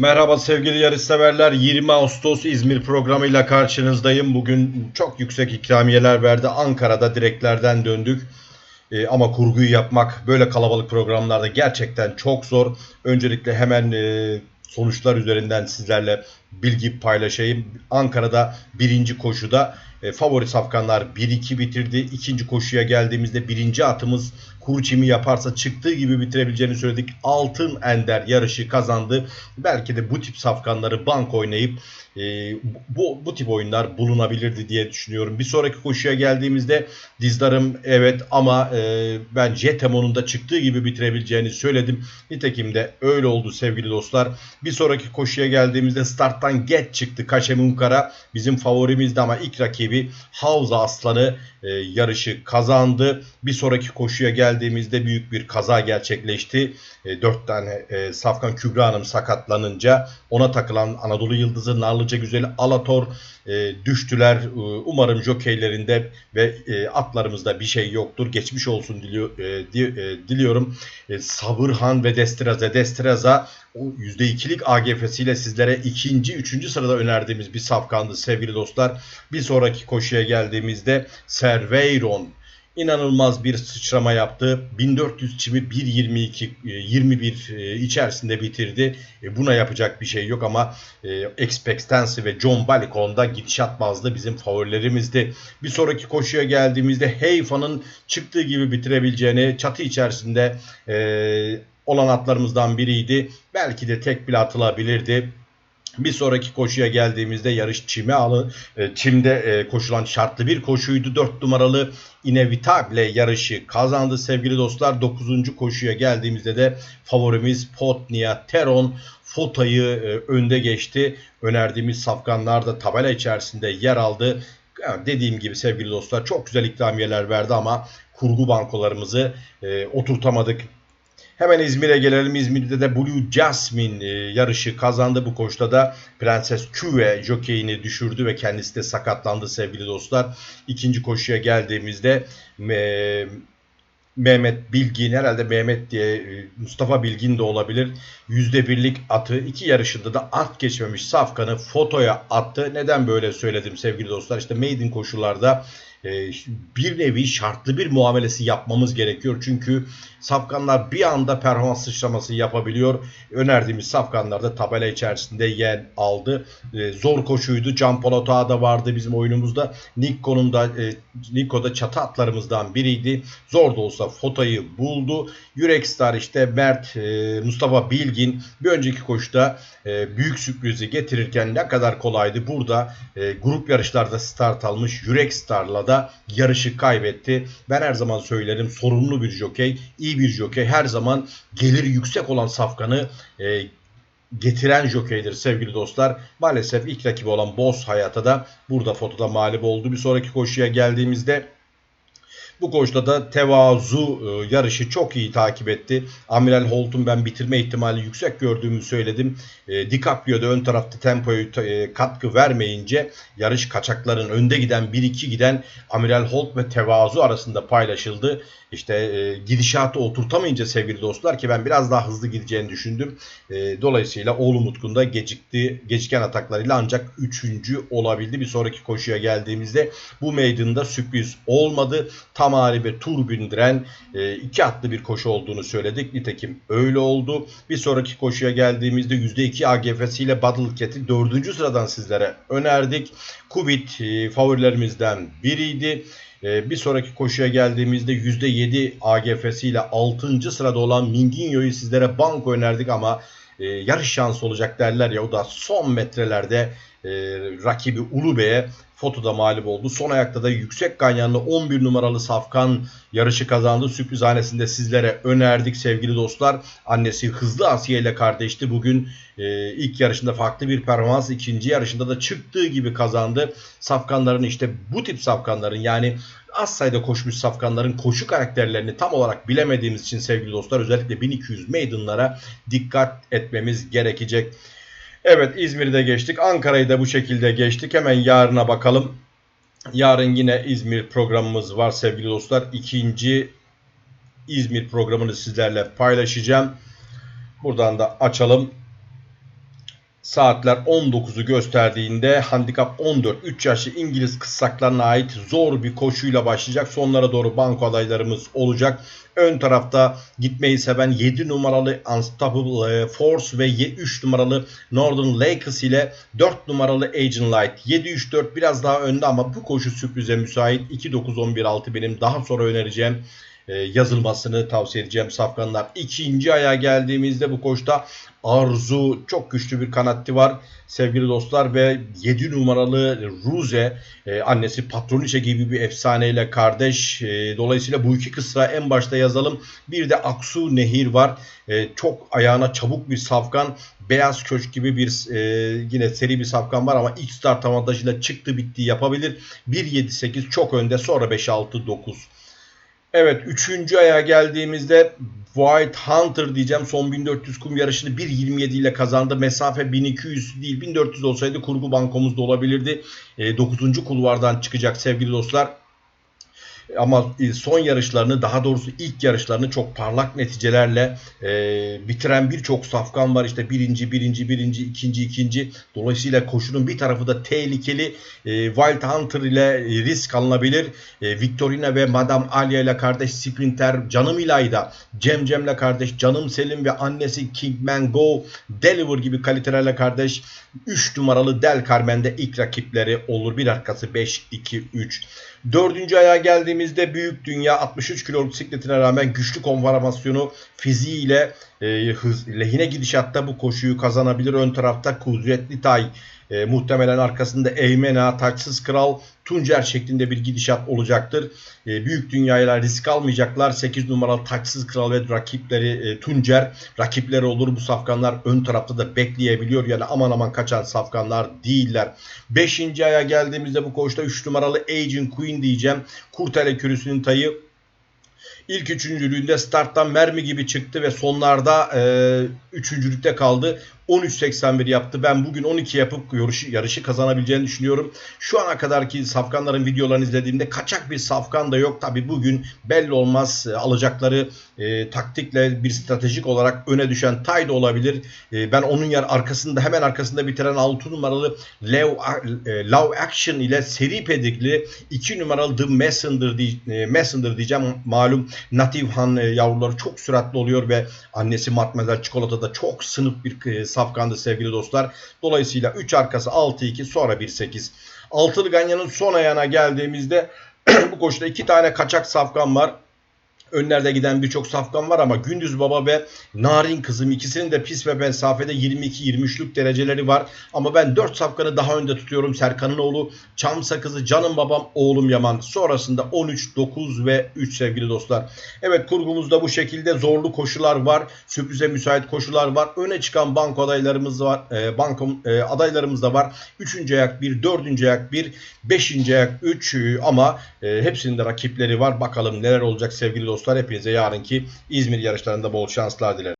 Merhaba sevgili yarışseverler. 20 Ağustos İzmir programıyla karşınızdayım. Bugün çok yüksek ikramiyeler verdi. Ankara'da direklerden döndük. Ee, ama kurguyu yapmak böyle kalabalık programlarda gerçekten çok zor. Öncelikle hemen e, sonuçlar üzerinden sizlerle bilgi paylaşayım. Ankara'da birinci koşuda e, favori safkanlar 1-2 bitirdi. İkinci koşuya geldiğimizde birinci atımız kuru çimi yaparsa çıktığı gibi bitirebileceğini söyledik. Altın Ender yarışı kazandı. Belki de bu tip safkanları bank oynayıp e, bu, bu tip oyunlar bulunabilirdi diye düşünüyorum. Bir sonraki koşuya geldiğimizde dizdarım evet ama e, ben Jetemon'un da çıktığı gibi bitirebileceğini söyledim. Nitekim de öyle oldu sevgili dostlar. Bir sonraki koşuya geldiğimizde starttan geç çıktı Kaşemunkara. Bizim favorimizdi ama ilk rakibi Havza Aslanı e, yarışı kazandı. Bir sonraki koşuya geldiğimizde büyük bir kaza gerçekleşti. E, 4 tane e, Safkan Kübra Hanım sakatlanınca ona takılan Anadolu Yıldızı Narlıca Güzeli Alator e, düştüler. E, umarım jokeylerinde ve e, atlarımızda bir şey yoktur. Geçmiş olsun diliyor, e, di, e, diliyorum. E, Sabırhan ve Destiraza. Destiraza o %2'lik AGF'siyle sizlere ikinci, üçüncü sırada önerdiğimiz bir safkandı sevgili dostlar. Bir sonraki koşuya geldiğimizde Serveyron inanılmaz bir sıçrama yaptı. 1400 çimi 1.22 e, 21 e, içerisinde bitirdi. E, Buna yapacak bir şey yok ama e, Expectancy ve John Balicon'da gidişat bazlı bizim favorilerimizdi. Bir sonraki koşuya geldiğimizde Heyfa'nın çıktığı gibi bitirebileceğini çatı içerisinde e, olan atlarımızdan biriydi. Belki de tek bile atılabilirdi. Bir sonraki koşuya geldiğimizde yarış çime alı e, çimde e, koşulan şartlı bir koşuydu. 4 numaralı Inevitable yarışı kazandı sevgili dostlar. 9. koşuya geldiğimizde de favorimiz Potnia Teron Fota'yı e, önde geçti. Önerdiğimiz safkanlar da tabela içerisinde yer aldı. Yani dediğim gibi sevgili dostlar çok güzel ikramiyeler verdi ama kurgu bankolarımızı oturtamadık. Hemen İzmir'e gelelim. İzmir'de de Blue Jasmine e, yarışı kazandı. Bu koşuda da Prenses Küve jokeyini düşürdü ve kendisi de sakatlandı sevgili dostlar. İkinci koşuya geldiğimizde Mehmet Bilgin herhalde Mehmet diye e, Mustafa Bilgin de olabilir. Yüzde birlik atı iki yarışında da at geçmemiş Safkan'ı fotoya attı. Neden böyle söyledim sevgili dostlar? İşte maiden koşullarda e, bir nevi şartlı bir muamelesi yapmamız gerekiyor. Çünkü safkanlar bir anda performans sıçraması yapabiliyor. Önerdiğimiz safkanlar da tabela içerisinde yer aldı. E, zor koşuydu. Can Polat Ağa da vardı bizim oyunumuzda. Nikko'nun da e, Nikko'da çatı atlarımızdan biriydi. Zor da olsa Fota'yı buldu. Yürek Star işte Mert, e, Mustafa Bilgin bir önceki koşuda e, büyük sürprizi getirirken ne kadar kolaydı. Burada grup yarışlarda start almış Yürek Star'la da yarışı kaybetti. Ben her zaman söylerim sorumlu bir jokey, iyi bir jokey her zaman gelir yüksek olan safkanı e, getiren jokeydir sevgili dostlar. Maalesef ilk rakibi olan Boss Hayat'a da burada fotoda mağlup oldu. Bir sonraki koşuya geldiğimizde bu koşuda da tevazu e, yarışı çok iyi takip etti. Amiral Holt'un ben bitirme ihtimali yüksek gördüğümü söyledim. E, DiCaprio da ön tarafta tempoyu e, katkı vermeyince yarış kaçakların önde giden 1-2 giden Amiral Holt ve tevazu arasında paylaşıldı. İşte e, gidişatı oturtamayınca sevgili dostlar ki ben biraz daha hızlı gideceğini düşündüm. E, dolayısıyla oğlu Mutkun da gecikti. Geciken ataklarıyla ancak 3. olabildi. Bir sonraki koşuya geldiğimizde bu meydanda sürpriz olmadı. Tam hali bir tur bindiren e, iki atlı bir koşu olduğunu söyledik. Nitekim öyle oldu. Bir sonraki koşuya geldiğimizde %2 AGF'siyle Battle Cat'i 4. sıradan sizlere önerdik. Kubit e, favorilerimizden biriydi. Ee, bir sonraki koşuya geldiğimizde %7 AGF'siyle 6. sırada olan Minginho'yu sizlere banko önerdik ama e, yarış şansı olacak derler ya o da son metrelerde e, rakibi Ulubey'e fotoda mağlup oldu. Son ayakta da yüksek ganyanlı 11 numaralı Safkan yarışı kazandı. Sürpriz hanesinde sizlere önerdik sevgili dostlar. Annesi Hızlı Asiye ile kardeşti. Bugün e, ilk yarışında farklı bir performans. ikinci yarışında da çıktığı gibi kazandı. Safkanların işte bu tip safkanların yani az sayıda koşmuş safkanların koşu karakterlerini tam olarak bilemediğimiz için sevgili dostlar özellikle 1200 maidenlara dikkat etmemiz gerekecek. Evet İzmir'de geçtik. Ankara'yı da bu şekilde geçtik. Hemen yarına bakalım. Yarın yine İzmir programımız var sevgili dostlar. İkinci İzmir programını sizlerle paylaşacağım. Buradan da açalım. Saatler 19'u gösterdiğinde handikap 14 3 yaşlı İngiliz kıssaklarına ait zor bir koşuyla başlayacak. Sonlara doğru banko adaylarımız olacak. Ön tarafta gitmeyi seven 7 numaralı Unstoppable Force ve 3 numaralı Northern Lakers ile 4 numaralı Agent Light. 7-3-4 biraz daha önde ama bu koşu sürprize müsait. 2-9-11-6 benim daha sonra önereceğim e, yazılmasını tavsiye edeceğim safkanlar. İkinci aya geldiğimizde bu koşta Arzu çok güçlü bir kanatti var sevgili dostlar ve 7 numaralı Ruze e, annesi Patroniçe gibi bir efsaneyle kardeş. E, dolayısıyla bu iki kısra en başta yazalım. Bir de Aksu Nehir var. E, çok ayağına çabuk bir safkan. Beyaz Köşk gibi bir e, yine seri bir safkan var ama ilk start avantajıyla çıktı bitti yapabilir. 1-7-8 çok önde sonra 5-6-9. Evet 3. aya geldiğimizde White Hunter diyeceğim. Son 1400 kum yarışını 1.27 ile kazandı. Mesafe 1200 değil 1400 olsaydı kurgu bankomuzda olabilirdi. E, 9. kulvardan çıkacak sevgili dostlar. Ama e, son yarışlarını daha doğrusu ilk yarışlarını çok parlak neticelerle e, bitiren birçok safkan var. İşte birinci, birinci, birinci, ikinci, ikinci. Dolayısıyla koşunun bir tarafı da tehlikeli. E, Wild Hunter ile e, risk alınabilir. E, Victorina ve Madame Alia ile kardeş Sprinter Canım İlayda, Cem Cem'le kardeş Canım Selim ve annesi Kingman Go, Deliver gibi kalitelerle kardeş 3 numaralı Del Carmen'de ilk rakipleri olur. Bir arkası 5-2-3. Dördüncü ayağa geldiğimizde büyük dünya 63 kiloluk bisikletine rağmen güçlü konformasyonu fiziğiyle e, hız, lehine gidişatta bu koşuyu kazanabilir. Ön tarafta Kudretli Tay e, muhtemelen arkasında Eymena, Taçsız Kral, Tuncer şeklinde bir gidişat olacaktır. E, büyük dünyayla risk almayacaklar. 8 numaralı Taçsız Kral ve rakipleri e, Tuncer rakipleri olur. Bu safkanlar ön tarafta da bekleyebiliyor. Yani aman aman kaçan safkanlar değiller. 5. aya geldiğimizde bu koşta 3 numaralı Agent Queen diyeceğim. Kurtele kürüsünün tayı İlk üçüncülüğünde starttan mermi gibi çıktı ve sonlarda e, üçüncülükte kaldı. 13.81 yaptı. Ben bugün 12 yapıp yarışı, yarışı kazanabileceğini düşünüyorum. Şu ana kadarki safkanların videolarını izlediğimde kaçak bir safkan da yok. Tabi bugün belli olmaz e, alacakları e, taktikle bir stratejik olarak öne düşen Tay da olabilir. E, ben onun yer arkasında hemen arkasında bitiren 6 numaralı Love, e, Love Action ile seri pedikli 2 numaralı The Messenger, e, Messenger diyeceğim. Malum Native Han e, yavruları çok süratli oluyor ve annesi Matmazel Çikolata da çok sınıf bir e, safkandı sevgili dostlar. Dolayısıyla 3 arkası 6-2 sonra 1-8. Altılı Ganyan'ın son ayağına geldiğimizde bu koşuda iki tane kaçak safkan var. Önlerde giden birçok safkan var ama Gündüz Baba ve Narin Kızım ikisinin de pis ve mesafede 22-23'lük dereceleri var. Ama ben 4 safkanı daha önde tutuyorum. Serkan'ın oğlu Çam Sakızı, Canım Babam, Oğlum Yaman. Sonrasında 13, 9 ve 3 sevgili dostlar. Evet kurgumuzda bu şekilde zorlu koşular var. Sürprize müsait koşular var. Öne çıkan banko adaylarımız var. E, banko e, adaylarımız da var. 3. ayak 1, 4. ayak 1, 5. ayak 3 ama e, hepsinin de rakipleri var. Bakalım neler olacak sevgili dostlar. Hepinize yarınki İzmir yarışlarında bol şanslar dilerim.